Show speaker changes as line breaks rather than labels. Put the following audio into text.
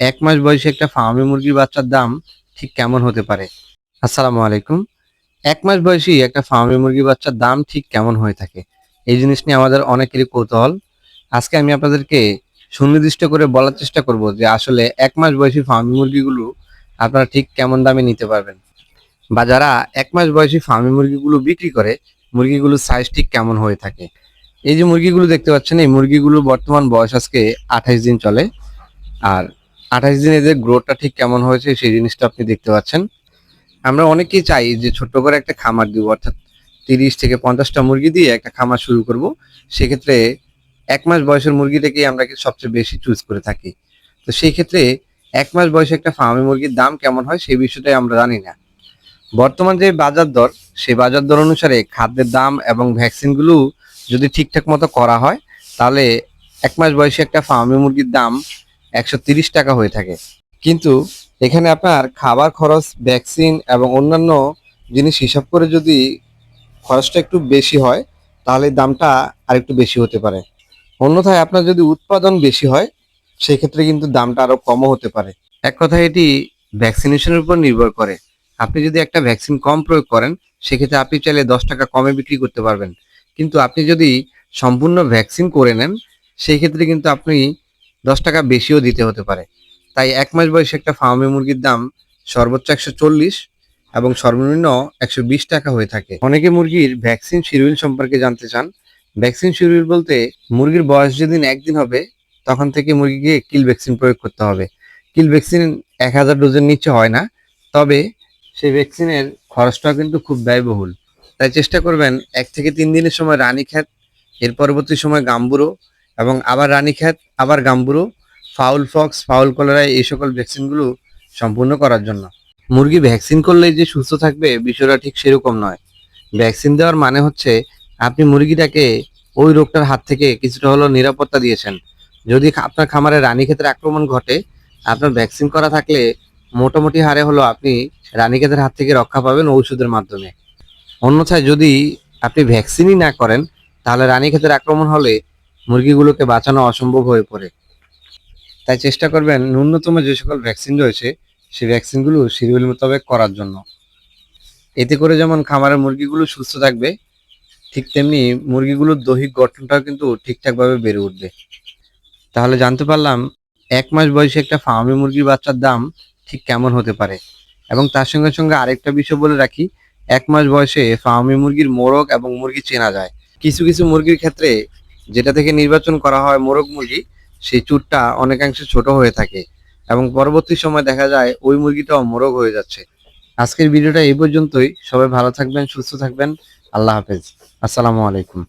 এক মাস বয়সী একটা ফার্মি মুরগির বাচ্চার দাম ঠিক কেমন হতে পারে? আসসালামু আলাইকুম। এক মাস বয়সী একটা ফার্মি মুরগির বাচ্চার দাম ঠিক কেমন হয়ে থাকে? এই জিনিস নিয়ে আমাদের অনেকেরই কৌতূহল। আজকে আমি আপনাদেরকে সুনির্দিষ্ট করে বলার চেষ্টা করব যে আসলে এক মাস বয়সী ফার্মি মুরগিগুলো আপনারা ঠিক কেমন দামে নিতে পারবেন? বা যারা এক মাস বয়সী ফার্মি মুরগিগুলো বিক্রি করে, মুরগিগুলোর সাইজ ঠিক কেমন হয়ে থাকে? এই যে মুরগিগুলো দেখতে পাচ্ছেন, এই মুরগিগুলোর বর্তমান বয়স আজকে আঠাইশ দিন চলে। আর আঠাইশ দিন এদের গ্রোথটা ঠিক কেমন হয়েছে, সেই জিনিসটা আপনি দেখতে পাচ্ছেন। আমরা অনেকেই চাই যে ছোট্ট করে একটা খামার দিব, অর্থাৎ তিরিশ থেকে পঞ্চাশটা মুরগি দিয়ে একটা খামার শুরু করব। সেক্ষেত্রে এক মাস বয়সের মুরগিটাকেই আমরা সবচেয়ে বেশি চুজ করে থাকি। তো সেই ক্ষেত্রে এক মাস বয়সে একটা ফার্মি মুরগির দাম কেমন হয়, সেই বিষয়টাই আমরা জানি না। বর্তমান যে বাজার দর, সেই বাজার দর অনুসারে খাদ্যের দাম এবং ভ্যাকসিনগুলো যদি ঠিকঠাক মতো করা হয়, তাহলে এক মাস বয়সে একটা ফার্মি মুরগির দাম একশো টাকা হয়ে থাকে। কিন্তু এখানে আপনার খাবার খরচ ভ্যাকসিন এবং অন্যান্য জিনিস হিসাব করে যদি খরচটা একটু বেশি হয়, তাহলে দামটা আরেকটু বেশি হতে পারে। অন্যথায় আপনার যদি উৎপাদন বেশি হয়, সেক্ষেত্রে কিন্তু দামটা আরও কমও হতে পারে। এক কথায় এটি ভ্যাকসিনেশনের উপর নির্ভর করে। আপনি যদি একটা ভ্যাকসিন কম প্রয়োগ করেন, সেক্ষেত্রে আপনি চাইলে দশ টাকা কমে বিক্রি করতে পারবেন। কিন্তু আপনি যদি সম্পূর্ণ ভ্যাকসিন করে নেন সেই ক্ষেত্রে কিন্তু আপনি দশ টাকা বেশিও দিতে হতে পারে। তাই এক মাস বয়সে একটা ফার্মে মুরগির দাম সর্বোচ্চ একশো চল্লিশ এবং সর্বনিম্ন একশো বিশ টাকা হয়ে থাকে। অনেকে মুরগির ভ্যাকসিন শিডিউল সম্পর্কে জানতে চান। ভ্যাকসিন শিডিউল বলতে মুরগির বয়স যেদিন একদিন হবে, তখন থেকে মুরগিকে কিল ভ্যাকসিন প্রয়োগ করতে হবে। কিল ভ্যাকসিন এক হাজার ডোজের নিচে হয় না, তবে সেই ভ্যাকসিনের খরচটাও কিন্তু খুব ব্যয়বহুল। তাই চেষ্টা করবেন এক থেকে তিন দিনের সময় রানী রানীক্ষেত এর পরবর্তী সময় গাম্বুরো এবং আবার রানীক্ষেত, আবার gumboro, fowl pox, fowl cholera, এই সকল ভ্যাকসিনগুলো সম্পূর্ণ করার জন্য। মুরগি ভ্যাকসিন করলেই যে সুস্থ থাকবে বিষয়টা ঠিক সেরকম নয়। ভ্যাকসিন দেওয়ার মানে হচ্ছে আপনি মুরগিটাকে ওই রোগটার হাত থেকে কিছুটা হলেও নিরাপত্তা দিয়েছেন। যদি আপনার খামারে রানীক্ষেতের আক্রমণ ঘটে, আপনার ভ্যাকসিন করা থাকলে মোটামুটি হারে হলো আপনি রানীক্ষেতের হাত থেকে রক্ষা পাবেন ঔষধের মাধ্যমে। অন্যথায় যদি আপনি ভ্যাকসিনই না করেন, তাহলে রানীক্ষেতের আক্রমণ হলে মুরগিগুলোকে বাঁচানো অসম্ভব হয়ে পড়ে। তাই চেষ্টা করবেন ন্যূনতম যে সকল ভ্যাকসিন রয়েছে, সেই ভ্যাকসিনগুলো শিডিউল মোতাবেক করার জন্য। এতে করে যেমন খামারের মুরগিগুলো সুস্থ থাকবে, ঠিক তেমনি মুরগিগুলোর দৈহিক গঠনটাও কিন্তু ঠিকঠাকভাবে বেড়ে উঠবে। তাহলে জানতে পারলাম এক মাস বয়সে একটা ফার্মি মুরগির বাচ্চার দাম ঠিক কেমন হতে পারে? এবং তার সঙ্গে সঙ্গে আরেকটা বিষয় বলে রাখি, এক মাস বয়সে ফার্মি মুরগির মোরগ এবং মুরগি চেনা যায়। কিছু কিছু মুরগির ক্ষেত্রে যেটা থেকে নির্বাচন করা হয় মোরগ মুরগি, সেই চুটটা অনেকাংশে ছোট হয়ে থাকে এবং পরবর্তী সময় দেখা যায় ওই মুরগিটাও মোরগ হয়ে যাচ্ছে। আজকের ভিডিওটা এই পর্যন্তই। সবাই ভালো থাকবেন, সুস্থ থাকবেন। আল্লাহ হাফেজ। আসসালামু আলাইকুম।